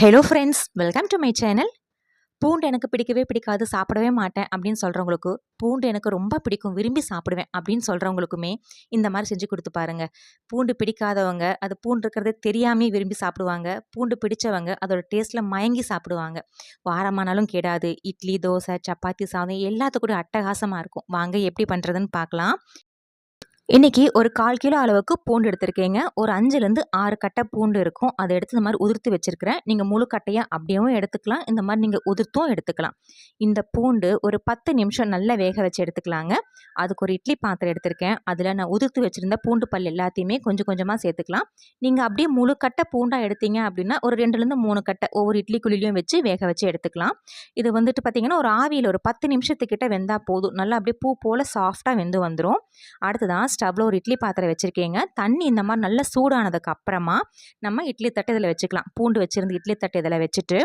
Hello friends welcome to my channel பூண்டு எனக்கு பிடிக்கவே பிடிக்காது சாப்பிடவே மாட்டேன் அப்படின்னு சொல்கிறவங்களுக்கு பூண்டு எனக்கு ரொம்ப பிடிக்கும் விரும்பி சாப்பிடுவேன் அப்படின்னு சொல்கிறவங்களுக்குமே இந்த மாதிரி செஞ்சு கொடுத்து பாருங்க. பூண்டு பிடிக்காதவங்க அது பூண்டு இருக்கிறதே தெரியாமே விரும்பி சாப்பிடுவாங்க. பூண்டு பிடிச்சவங்க அதோட டேஸ்ட்டில் மயங்கி சாப்பிடுவாங்க. வாரமானாலும் கெடாது இட்லி தோசை சப்பாத்தி சாதம் எல்லாத்துக்கூட அட்டகாசமாக இருக்கும். வாங்க எப்படி பண்ணுறதுன்னு பார்க்கலாம். இன்றைக்கி ஒரு கால் கிலோ அளவுக்கு பூண்டு எடுத்திருக்கேங்க. ஒரு அஞ்சுலேருந்து ஆறு கட்டை பூண்டு இருக்கும். அதை எடுத்து இந்த மாதிரி உதிர்த்து வச்சுருக்கிறேன். நீங்கள் முழு கட்டையாக அப்படியேவும் எடுத்துக்கலாம். இந்த மாதிரி நீங்கள் உதிர்த்தும் எடுத்துக்கலாம். இந்த பூண்டு ஒரு பத்து நிமிஷம் நல்லா வேக வச்சு எடுத்துக்கலாங்க. அதுக்கு ஒரு இட்லி பாத்திரம் எடுத்திருக்கேன். அதில் நான் உதிர்த்து வச்சுருந்த பூண்டு பல் எல்லாத்தையுமே கொஞ்சம் கொஞ்சமாக சேர்த்துக்கலாம். நீங்கள் அப்படியே முழு கட்டை பூண்டாக எடுத்தீங்க அப்படின்னா ஒரு ரெண்டுலேருந்து மூணு கட்டை ஒவ்வொரு இட்லி குழிலையும் வச்சு வேக வச்சு எடுத்துக்கலாம். இது வந்துட்டு பார்த்திங்கன்னா ஒரு ஆவியில் ஒரு பத்து நிமிஷத்துக்கிட்ட வெந்தால் போதும். நல்லா அப்படியே பூ போல் சாஃப்டாக வெந்து வந்துடும் அடுத்ததான் ஸ்டவ்வில் ஒரு இட்லி பாத்திரம் வச்சுருக்கீங்க. தண்ணி இந்த மாதிரி நல்லா சூடானதுக்கு அப்புறமா நம்ம இட்லி தட்டு இதில் வச்சுக்கலாம். பூண்டு வச்சுருந்து இட்லி தட்டு இதில் வச்சுட்டு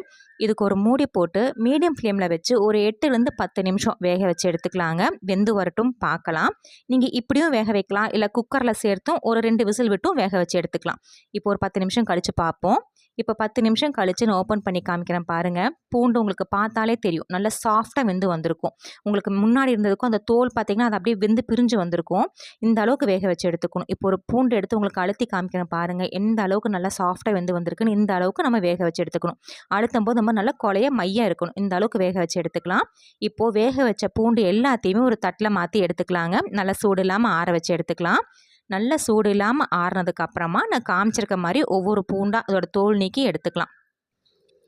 இதுக்கு ஒரு மூடி போட்டு மீடியம் ஃப்ளேமில் வச்சு ஒரு எட்டுலேருந்து பத்து நிமிஷம் வேக வச்சு எடுத்துக்கலாங்க. வெந்து வரட்டும் பார்க்கலாம் நீங்கள் இப்படியும் வேக வைக்கலாம். இல்லை குக்கரில் சேர்த்தும் ஒரு ரெண்டு விசில் விட்டும் வேக வச்சு எடுத்துக்கலாம். இப்போ ஒரு பத்து நிமிஷம் கழித்து பார்ப்போம். இப்போ பத்து நிமிஷம் கழித்து நான் ஓப்பன் பண்ணி காமிக்கிறேன் பாருங்கள் பூண்டு உங்களுக்கு பார்த்தாலே தெரியும். நல்லா சாஃப்டாக வெந்து வந்திருக்கும். உங்களுக்கு முன்னாடி இருந்ததுக்கும் அந்த தோல் பார்த்திங்கன்னா அது அப்படியே வெந்து பிரிஞ்சு வந்திருக்கும். இந்த அளவுக்கு வேக வச்சு எடுத்துக்கணும். இப்போ ஒரு பூண்டு எடுத்து உங்களுக்கு அழுத்தி காமிக்கிறேன் பாருங்கள் எந்த அளவுக்கு நல்லா சாஃப்டாக வெந்து வந்திருக்குன்னு இந்த அளவுக்கு நம்ம வேக வச்சு எடுத்துக்கணும். அழுத்தும் போது நம்ம நல்லா கொலைய மையாக இருக்கணும். இந்த அளவுக்கு வேக வச்சு எடுத்துக்கலாம். இப்போது வேக வச்ச பூண்டு எல்லாத்தையுமே ஒரு தட்டில் மாற்றி எடுத்துக்கலாங்க. நல்லா சூடு இல்லாமல் ஆற வச்சு எடுத்துக்கலாம். நல்ல சூடு இல்லாமல் ஆறுனதுக்கப்புறமா நான் காமிச்சிருக்க மாதிரி ஒவ்வொரு பூண்டாக அதோட தோல் நீக்கி எடுத்துக்கலாம்.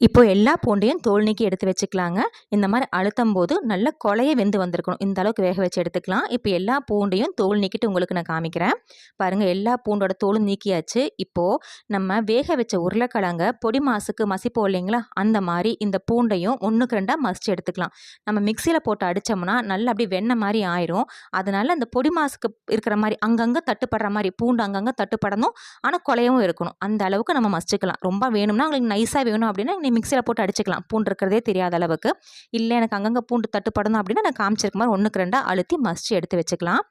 இப்போ எல்லா பூண்டையும் தோல் நீக்கி எடுத்து வச்சுக்கலாங்க. இந்த மாதிரி அழுத்தம் போது நல்ல கொலைய வெந்து வந்திருக்கணும். இந்த அளவுக்கு வேக வச்சு எடுத்துக்கலாம். இப்போ எல்லா பூண்டையும் தோல் நீக்கிட்டு உங்களுக்கு நான் காமிக்கிறேன். பாருங்கள் எல்லா பூண்டோட தோலும் நீக்கியாச்சு. இப்போது நம்ம வேக வச்ச உருளைக்கிழங்க பொடி மாசுக்கு மசிப்போம் இல்லைங்களா? அந்த மாதிரி இந்த பூண்டையும் ஒன்றுக்கு ரெண்டாக மசிச்சு எடுத்துக்கலாம். நம்ம மிக்சியில் போட்டு அடித்தோம்னா நல்லா அப்படி வெண்ணெய் மாதிரி ஆயிரும். அதனால் அந்த பொடி மாசுக்கு இருக்கிற மாதிரி அங்கங்கே தட்டுப்படுற மாதிரி பூண்டு அங்கங்கே தட்டுப்படணும். ஆனால் கொலையவும் இருக்கணும். அந்த அளவுக்கு நம்ம மசிச்சுக்கலாம். ரொம்ப வேணும்னா உங்களுக்கு நைஸாக வேணும் அப்படின்னா மிக்சியில் போட்டு அடிச்சுக்கலாம். பூண்டு இருக்கிறதே தெரியாத அளவுக்கு. இல்லை எனக்கு அங்கங்கே பூண்டு தட்டுப்படணும் அப்படின்னா நான் காமிச்சிருக்க மாதிரி ஒன்றுக்கு ரெண்டாக அழுத்தி மசிச்சு எடுத்து வச்சுக்கலாம்.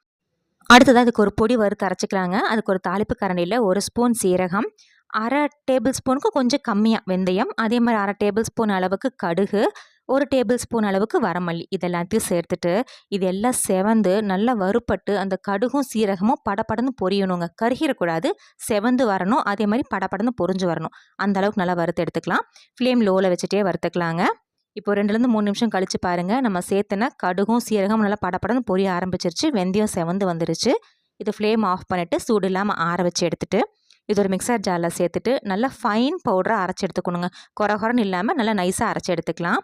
அடுத்ததாக அதுக்கு ஒரு பொடி வறுத்து அரைச்சிக்கலாங்க. அதுக்கு ஒரு தாளிப்பு கரண்டியில் ஒரு ஸ்பூன் சீரகம் அரை டேபிள் ஸ்பூனுக்கு கொஞ்சம் கம்மியாக வெந்தயம். அதே மாதிரி அரை டேபிள் ஸ்பூன் அளவுக்கு கடுகு ஒரு டேபிள் ஸ்பூன் அளவுக்கு வரமல்லி இதெல்லாத்தையும் சேர்த்துட்டு இது எல்லாம் செவந்து நல்லா வறுப்பட்டு அந்த கடுகும் சீரகமும் படப்படன்னு பொரியணுங்க. கருகிடக்கூடாது செவந்து வரணும். அதே மாதிரி படப்படன்னு பொரிஞ்சு வரணும். அந்த அளவுக்கு நல்லா வறுத்து எடுத்துக்கலாம். ஃப்ளேம் லோவில் வச்சுட்டே வறுத்துக்கலாங்க. இப்போ ரெண்டுலேருந்து மூணு நிமிஷம் கழித்து பாருங்கள் நம்ம சேர்த்துனா கடுகும் சீரகம் நல்லா படப்படன்னு பொரிய ஆரம்பிச்சிருச்சு. வெந்தயம் செவந்து வந்துருச்சு. இது ஃப்ளேம் ஆஃப் பண்ணிவிட்டு சூடு இல்லாமல் ஆற வச்சு எடுத்துகிட்டு இது ஒரு மிக்சர் ஜாரில் சேர்த்துட்டு நல்லா ஃபைன் பவுடராக அரைச்சி எடுத்துக்கணுங்க. குறை குறைன்னு இல்லாமல் நல்லா நைஸாக அரைச்சி எடுத்துக்கலாம்.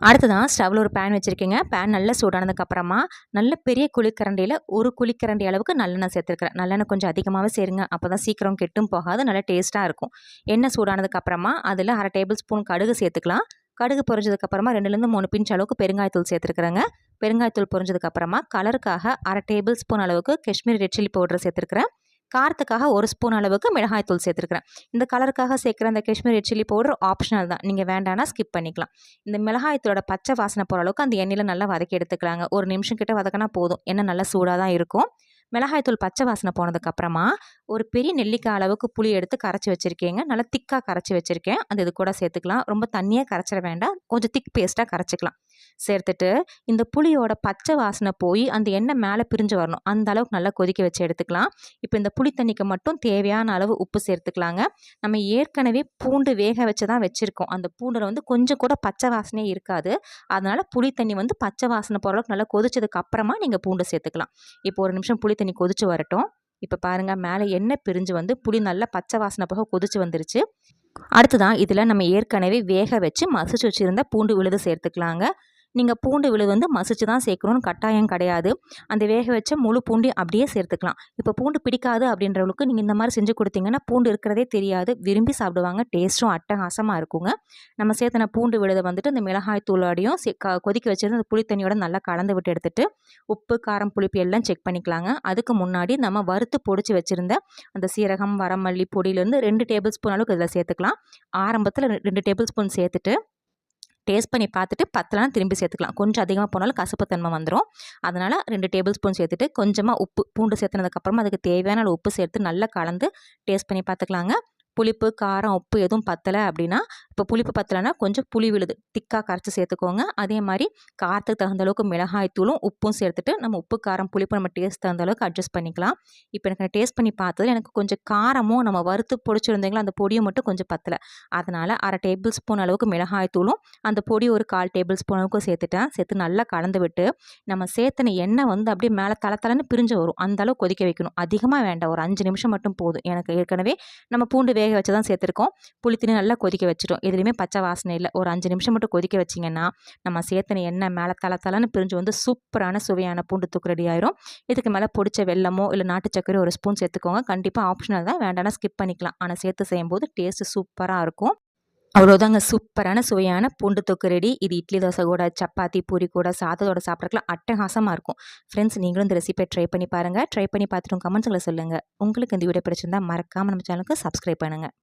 அடுத்ததான் ஸ்டவ்வில் ஒரு பேன் வச்சுருக்கீங்க. பேன் நல்லா சூடானதுக்கப்புறமா நல்ல பெரிய குழிக்கரண்டியில் ஒரு குழிக்கரண்டி அளவுக்கு நல்லெண்ணெய் சேர்த்துருக்குறேன். நல்லெண்ணெய் கொஞ்சம் அதிகமாகவே சேருங்க. அப்போ தான் சீக்கிரம் கெட்டும் போகாது. நல்லா டேஸ்ட்டாக இருக்கும். எண்ணெய் சூடானதுக்கப்புறமா அதில் அரை டேபிள் ஸ்பூன் கடுகு சேர்த்துக்கலாம். கடுகு பொரிஞ்சதுக்கப்புறமா ரெண்டுலேருந்து மூணு பிஞ்ச் அளவுக்கு பெருங்காயத்தூள் சேர்த்துருக்குறேங்க. பெருங்காயத்தூள் பொரிஞ்சதுக்கப்புறமா கலருக்காக அரை டேபிள் ஸ்பூன் அளவுக்கு காஷ்மீர் ரெட் சில்லி பவுடர் சேர்த்துருக்குறேன். காரத்துக்காக ஒரு ஸ்பூன் அளவுக்கு மிளகாய் தூள் சேர்த்துருக்குறேன். இந்த கலருக்காக சேர்க்குற அந்த காஷ்மீர் சில்லி பவுடர் ஆப்ஷனல் தான். நீங்கள் வேண்டானா ஸ்கிப் பண்ணிக்கலாம். இந்த மிளகாய் தூளோட பச்சை வாசனை போகிற அளவுக்கு அந்த எண்ணெயில் நல்லா வதக்கி எடுத்துக்கலாங்க. ஒரு நிமிஷம் கிட்ட வதக்கினா போதும். எண்ணெய் நல்லா சூடாக தான் இருக்கும். மிளகாய்த்தூள் பச்சை வாசனை போனதுக்கப்புறமா ஒரு பெரிய நெல்லிக்காய் அளவுக்கு புளி எடுத்து கரைச்சி வச்சுருக்கேங்க. நல்லா திக்காக கரைச்சி வச்சுருக்கேன். அது இது கூட சேர்த்துக்கலாம். ரொம்ப தண்ணியாக கரைச்சிட வேண்டாம். கொஞ்சம் திக் பேஸ்ட்டாக கரைச்சிக்கலாம். சேர்த்துட்டு இந்த புளியோட பச்சை வாசனை போய் அந்த எண்ணெய் மேலே பிரிஞ்சு வரணும். அந்த அளவுக்கு நல்லா கொதிக்க வச்சு எடுத்துக்கலாம். இப்போ இந்த புளி தண்ணிக்கு மட்டும் தேவையான அளவு உப்பு சேர்த்துக்கலாங்க. நம்ம ஏற்கனவே பூண்டு வேக வச்சு தான் வச்சுருக்கோம். அந்த பூண்டில் வந்து கொஞ்சம் கூட பச்சை வாசனையே இருக்காது. அதனால் புளி தண்ணி வந்து பச்சை வாசனை போகிற அளவுக்கு நல்லா கொதிச்சதுக்கு அப்புறமா நீங்கள் பூண்டு சேர்த்துக்கலாம். இப்போ ஒரு நிமிஷம் புளி தண்ணி கொதிச்சு வரட்டும். இப்போ பாருங்கள் மேலே எண்ணெய் பிரிஞ்சு வந்து புளி நல்லா பச்சை வாசனை போக கொதிச்சு வந்துருச்சு. அடுத்ததான் இதில் நம்ம ஏற்கனவே வேக வச்சு மசிச்சு வச்சுருந்த பூண்டு விழுது சேர்த்துக்கலாங்க. நீங்கள் பூண்டு விழுது வந்து மசிச்சு தான் சேர்க்கணும்னு கட்டாயம் கிடையாது. அந்த வேக வச்ச முழு பூண்டையும் அப்படியே சேர்த்துக்கலாம். இப்போ பூண்டு பிடிக்காது அப்படின்றவங்களுக்கு நீங்கள் இந்த மாதிரி செஞ்சு கொடுத்தீங்கன்னா பூண்டு இருக்கிறதே தெரியாது. விரும்பி சாப்பிடுவாங்க. டேஸ்ட்டும் அட்டகாசமாக இருக்குங்க. நம்ம சேர்த்தன பூண்டு விழுதை வந்துட்டு இந்த மிளகாய் தூளோடையும் கொதிக்க வச்சிருந்து அந்த புளித்தண்ணியோட நல்லா கலந்து விட்டு எடுத்துகிட்டு உப்பு காரம் புளிப்பு எல்லாம் செக் பண்ணிக்கலாங்க. அதுக்கு முன்னாடி நம்ம வறுத்து பொடிச்சு வச்சுருந்த அந்த சீரகம் வரமல்லி பொடியிலேருந்து ரெண்டு டேபிள் ஸ்பூன் அளவுக்கு இதில் சேர்த்துக்கலாம். ஆரம்பத்தில் ரெண்டு டேபிள் ஸ்பூன் சேர்த்துட்டு டேஸ்ட் பண்ணி பார்த்துட்டு பத்தலாம் திரும்பி சேர்த்துக்கலாம். கொஞ்சம் அதிகமாக போனாலும் கசப்புத்தன்மை வந்துடும் அதனால் ரெண்டு டேபிள் ஸ்பூன் சேர்த்துட்டு கொஞ்சமாக உப்பு பூண்டு சேர்த்துனதுக்கப்புறமா அதுக்கு தேவையான உப்பு சேர்த்து நல்லா கலந்து டேஸ்ட் பண்ணி பார்த்துக்கலாங்க. புளிப்பு காரம் உப்பு எதுவும் பத்தலை அப்படின்னா இப்போ புளிப்பு பத்தலைன்னா கொஞ்சம் புளி விழுது. திக்காக கரைச்சி சேர்த்துக்கோங்க. அதே மாதிரி காரத்துக்கு தகுந்த அளவுக்கு மிளகாய் தூளும் உப்பும் சேர்த்துட்டு நம்ம உப்பு காரம் புளிப்பு நம்ம டேஸ்ட் தகுந்த அளவுக்கு அட்ஜஸ்ட் பண்ணிக்கலாம். இப்போ எனக்கு டேஸ்ட் பண்ணி பார்த்தது எனக்கு கொஞ்சம் காரமும் நம்ம வறுத்து பிடிச்சிருந்தீங்களா அந்த பொடியும் மட்டும் கொஞ்சம் பத்தலை. அதனால் அரை டேபிள் ஸ்பூன் அளவுக்கு மிளகாய் தூளும் அந்த பொடி ஒரு கால் டேபிள் ஸ்பூன் அளவுக்கு சேர்த்துட்டேன். சேர்த்து நல்லா கலந்து விட்டு நம்ம சேர்த்தன எண்ணெய் வந்து அப்படியே மேலே தலை தலைன்னு பிரிஞ்சு வரும். அந்த அளவு கொதிக்க வைக்கணும். அதிகமாக வேண்டாம். ஒரு அஞ்சு நிமிஷம் மட்டும் போதும். எனக்கு ஏற்கனவே நம்ம பூண்டு வேக வச்சு தான் சேர்த்துருக்கோம் புளித்தண்ணி நல்லா கொதிக்க வச்சிட்டோம் எதுலேயுமே பச்சை வாசனை இல்லை. ஒரு அஞ்சு நிமிஷம் மட்டும் கொதிக்க வச்சிங்கன்னா நம்ம சேர்த்தன எண்ணெய் மேலே தலை தலைன்னு பிரிஞ்சு வந்து சூப்பரான சுவையான பூண்டு தூக்கு ரெடி ஆயிரும். இதுக்கு மேலே பிடிச்ச வெள்ளமோ இல்லை நாட்டு சக்கரை ஒரு ஸ்பூன் சேர்த்துக்கோங்க. கண்டிப்பாக ஆப்ஷனல் தான். வேண்டாம்னா ஸ்கிப் பண்ணிக்கலாம். ஆனால் சேர்த்து செய்யும்போது டேஸ்ட்டு சூப்பராக இருக்கும். அவ்வளோதாங்க சூப்பரான சுவையான பூண்டு தொக்கு ரெடி. இது இட்லி தோசை கூட சப்பாத்தி பூரி கூட சாதத்தோட சாப்பிட்றக்கலாம் அட்டகாசமாக இருக்கும். ஃப்ரெண்ட்ஸ் நீங்களும் இந்த ரெசிபியை ட்ரை பண்ணி பாருங்கள் ட்ரை பண்ணி பார்த்துட்டு கமெண்ட்ஸுங்களை சொல்லுங்கள் உங்களுக்கு இந்த வீடியோ பிடிச்சிருந்தா மறக்காமல் நம்ம சேனலுக்கு சப்ஸ்கிரைப் பண்ணுங்கள்